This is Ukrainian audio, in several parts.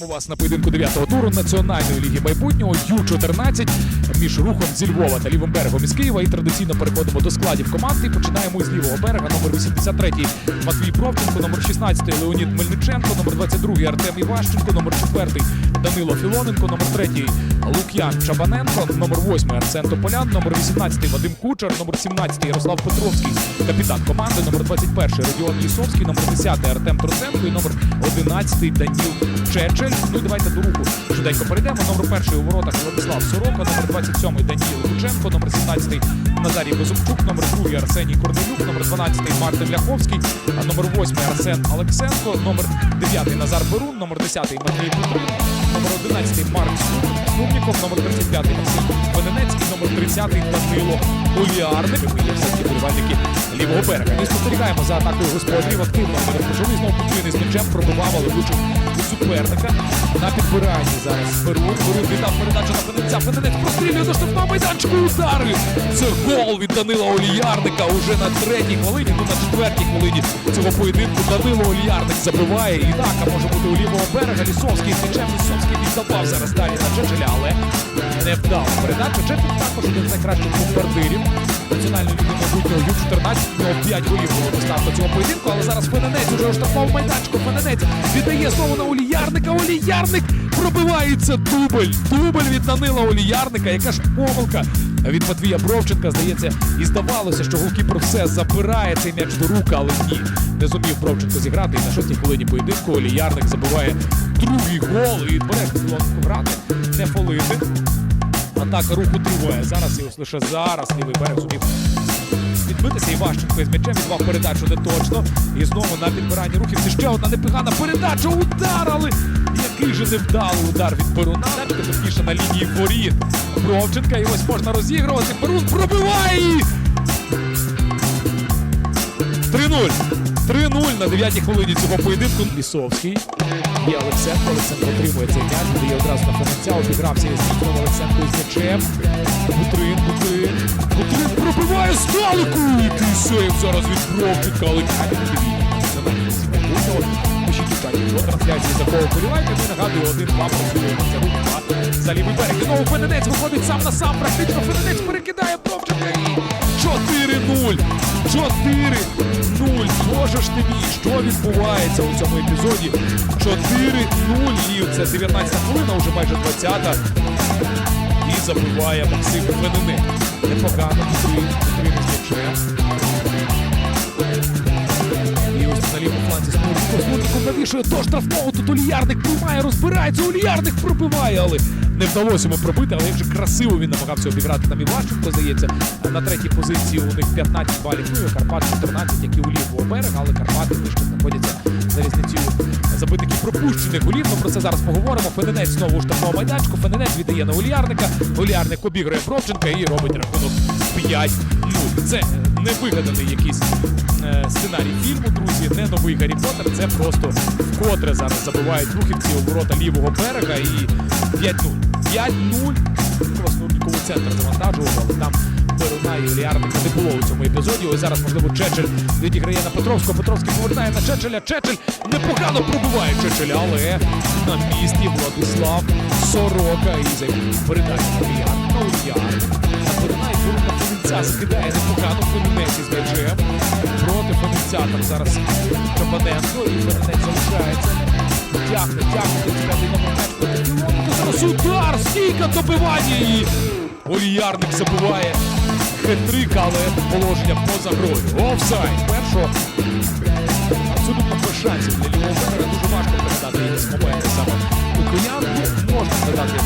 Вітаємо вас на поєдинку 9-го туру Національної ліги майбутнього Ю-14 між рухом зі Львова та лівим берегом із Києва. І традиційно переходимо до складів команди. Починаємо із лівого берега. Номер 83 Матвій Провченко, номер 16 Леонід Мельниченко, номер 22 Артем Іващенко, номер 4 Данило Філоненко, номер 3 Лук'ян Чабаненко, номер 8 Арсен Тополян, номер 18 Вадим Кучер, номер 17 Ярослав Петровський, капітан команди, номер 21 Родіон Лісовський, номер 10 Артем Троценко і номер 11 Даніл Чечель. Ну і давайте до руху швиденько перейдемо. Номер перший у воротах Владислав Сорока, номер 27 Даніл Лученко, номер 17 Назарій Безумчук, номер 2 Арсеній Корнелюк, номер 12 Мартин Ляховський, номер 8 Арсен Олексенко, номер 9 Назар Берун, номер 10 Матвій Петрин, номер 11 Марк Сумніков, номер 35 Максим Вененець і номер 30 Данило Уліарник. Є все-таки вболівальники лівого берега. Ми спостерігаємо за атакою господарів активно. Розпочали знову з м'ячем, пробивав, але у суперника. На підбиранні зараз Перун. Перун віддав передачу на Фененця. Фененець прострілює до штрафного майданчику. Удари! Це гол від Данила Оліярника уже на третій хвилині, ну на четвертій хвилині цього поєдинку Данило Оліярник забиває. І атака може бути у лівого берега. Лісовський з м'ячем. Лісовський віддавав зараз далі на Чечеля, але не вдав передачу. Чечель також один з найкращих бомбардирів національної ліги майбутнього Ю-14. У 5 голів було доставка цього поєдинку, але зараз Фененець уже у штрафному майданчику. Фененець віддає знову на Оліярника. Оліярник пробивається дубль. Дубль від Данила Оліярника. Яка ж помилка від Матвія Бровченка. Здається, і здавалося, що голкіпер все забирає цей м'яч до рук, але ні. Не зумів Бровченко зіграти. І на шостій хвилині поєдинку Оліярник забиває другий гол і бере грати, не фолити. Атака руху триває. Зараз і ось лише зараз лівий берег зумів відбитися. Іващенко із м'ячем віддав передачу не точно. І знову на підбиранні рухів. Ще одна непогана передача. Удар, але який же невдалий удар від Перуна. Точніше на лінії воріт. Бровченка. І ось можна розігрувати. Перун пробиває. і 3-0. 3-0 на 9-й хвилині цього поєдинку. Лісовський. Є Олексенко. Олексенко отримує цей м'яч. Буде одразу на потенціал. Обігрався із Дмитром Олексенко із м'ячем. Бутрин, Бутрин. Бутрин пробиває з калику. Який сейв зараз від Бровки. Калик. Пишіть питання про трансляції такого полівайка. Ми нагадую, один-два працюємо. Рух-два. За лівий берег. Знову Фенедець виходить сам на сам. Практично Фенедець перекидає Бровченка. 4-0. 4 0 Зможеш ти мій, що відбувається у цьому епізоді? 4-0. І це 19 хвилина, уже майже 20-та. І забиває Максим Венини. Непогано І ось на лівому фланці Смурського. Смурського навішує до штрафного. Тут Оліярник приймає, розбирається. Оліярник пробиває, але не вдалося йому пробити. Але як же красиво він намагався обіграти там Іващенко, здається. На третій позиції у них 15 балів. Ну і Карпат 14, як і у лівого берега, але Карпати вище знаходяться за різницею забитих і пропущених голів. Ми про це зараз поговоримо. Фененець знову у штрафному майданчику. Фененець віддає на Оліярника. Оліярник обіграє Бровченка і робить рахунок 5-0. Це не вигаданий якийсь е, сценарій фільму, друзі, не новий Гаррі Поттер. Це просто вкотре зараз забивають рухівці у ворота лівого берега і 5-0. 5-0. Класнурніковий центр завантажував, але там Перуна і Оліарника не було у цьому епізоді. Ось зараз, можливо, Чечель відіграє на Петровського. Петровський повертає на Чечеля. Чечель непогано пробиває Чечеля, але на місці Владислав Сорока і займає передачу Оліарника. Фомінця скидає непогано Фомінець із м'ячем. Проти Фомінця там зараз Чабаненко і Фомінець залишається. Тягне, тягне, 35-й номер м'яч. Зараз удар, стійка добивання і Оліярник забиває хитрик, але положення поза грою. Офсайд. Першого абсолютно без шансів для лівого берега. Дуже важко передати якісь моменти саме у киян. Ну, Можна передати,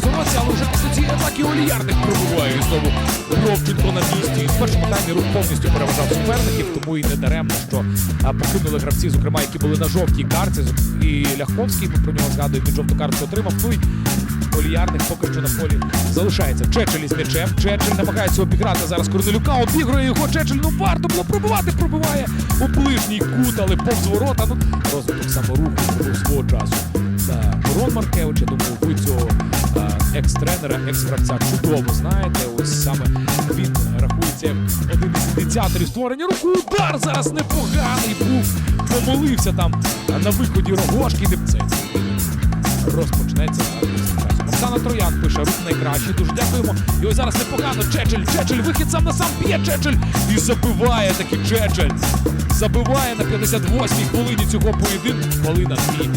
тоді але вже після цієї атаки Оліярник пробиває і знову Бровченко на місці. І в першому таймі рух повністю переважав суперників, тому і не даремно, що покинули гравці, зокрема, які були на жовтій карці. І Ляховський, ми про нього згадуємо, він жовту картку отримав. Ну і Оліярник поки що на полі залишається. Чечель із м'ячем. Чечель намагається обіграти зараз Корнелюка. Обігрує його Чечель. Ну варто було пробивати, пробиває у ближній кут, але повз ворота. Ну, розвиток саморуху свого часу. Та Мирон Маркевич, я думаю, ви цього екс-тренера, екс-гравця чудово знаєте. Ось саме він рахується один із ініціаторів створення руху. Удар зараз непоганий був помолився там на виході Рогошки. Це розпочнеться часом. Оксана Троян пише, рух найкращий. Дуже дякуємо. І ось зараз непогано. Чечель, Чечель, вихід сам на сам б'є Чечель. І забиває таки Чечель. Забиває на 58-й хвилині цього поєдинку. Хвилина дві,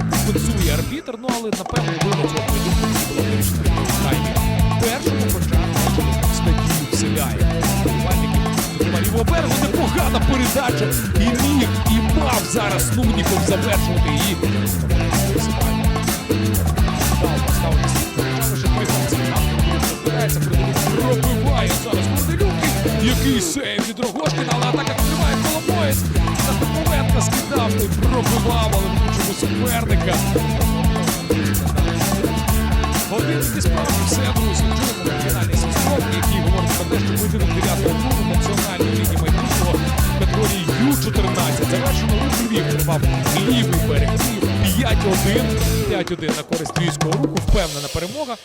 компенсує арбітр. Ну але напевно вина цього поєдинку не було в таймі. Першому з надію вселяє. Лівого берегу непогана передача. І міг, і мав зараз Нумніков завершувати її. Пробиває зараз Корнелюки. Який сейв від Рогошкіна, але атака відкриває Коломоєць. Застаповенка скидав, той пробивав, але суперника. Один зі справді все, друзі. Чуємо фінальний сезон, який говорить про те, що поєдинок 9 туру національної ліги майбутнього категорії Ю-14. Завершено рух Львів тримав лівий берег Київ 5-1. 5-1 на користь львівського руху. Впевнена перемога.